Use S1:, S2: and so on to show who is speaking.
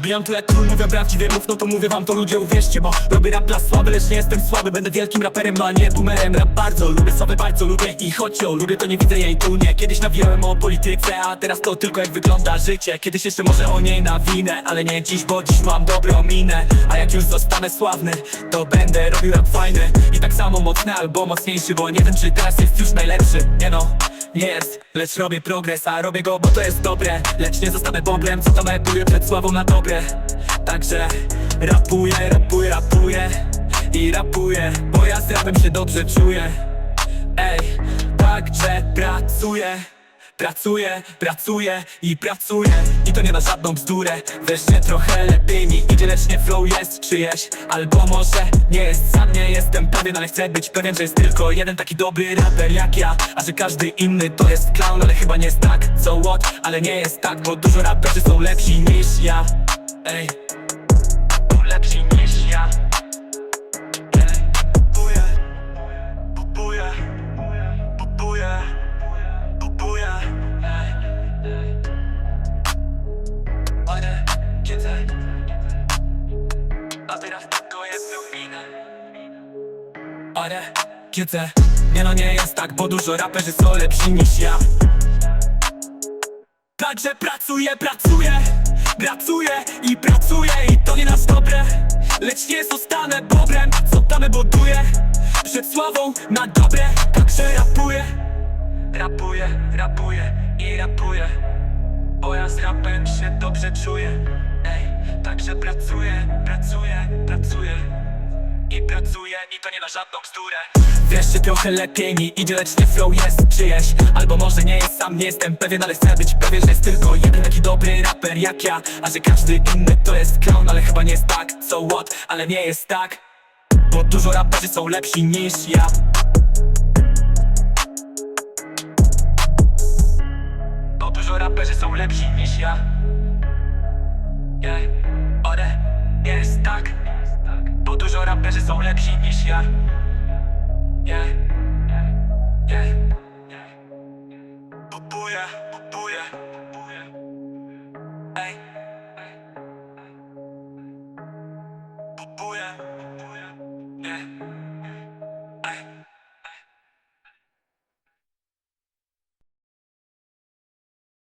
S1: Wbijam tu jak król, mówię prawdziwie mów, no to mówię wam to ludzie uwierzcie Bo robię rap dla słaby, lecz nie jestem słaby Będę wielkim raperem, no a nie boomerem. Rap bardzo lubię, sobie bardzo lubię i choć ją lubię, to nie widzę jej tu nie. Kiedyś nawijałem o polityce, a teraz to tylko jak wygląda życie. Kiedyś jeszcze może o niej nawinę, ale nie dziś, bo dziś mam dobrą minę. A jak już zostanę sławny, to będę robił rap fajny. I tak samo mocny albo mocniejszy, bo nie wiem czy teraz jest już najlepszy. Nie no, nie jest, lecz robię progres, a robię go, bo to jest dobre. Lecz nie zostanę bombem, co epuję przed sławą na dobre Także rapuję, rapuję, rapuję I rapuję, bo ja z rapem się dobrze czuję. Ej, także pracuję Pracuję, pracuję i pracuję. I to nie na żadną bzdurę. Wreszcie trochę lepiej mi idzie, lecz nie flow jest czyjeś. Albo może nie jest, sam nie jestem pewien Ale chcę być pewien, że jest tylko jeden taki dobry raper jak ja. A że każdy inny to jest clown, ale chyba nie jest tak So what? Ale nie jest tak, bo dużo raperzy są lepsi niż ja Ej, lepsi niż ja. Ej, kiedy A teraz Ale kiedy Nie no nie jest tak, bo dużo raperzy są lepsi niż ja. Także pracuję, pracuję Pracuję i pracuję i to nie nasz dobre Lecz nie zostanę bobrem, co damy buduję Przed sławą na dobre, także rapuję Rapuję, rapuję i rapuję Bo ja z rapem się dobrze czuję. Ej, także pracuję, pracuję, pracuję i pracuję i to nie na żadną bzdurę. Wreszcie trochę lepiej mi idzie, lecz nie flow jest czyjeś Albo może nie jest, sam nie jestem pewien, ale chcę być pewien, że jest tylko jeden taki dobry raper jak ja. A że każdy inny to jest clown, ale chyba nie jest tak. So what, ale nie jest tak. Bo dużo raperzy są lepsi niż ja. Bo dużo raperzy są lepsi niż ja. Yeah, ale nie jest tak. Bo dużo raperzy są lepsi niż ja. Yeah, yeah, yeah. Bubuję, bubuję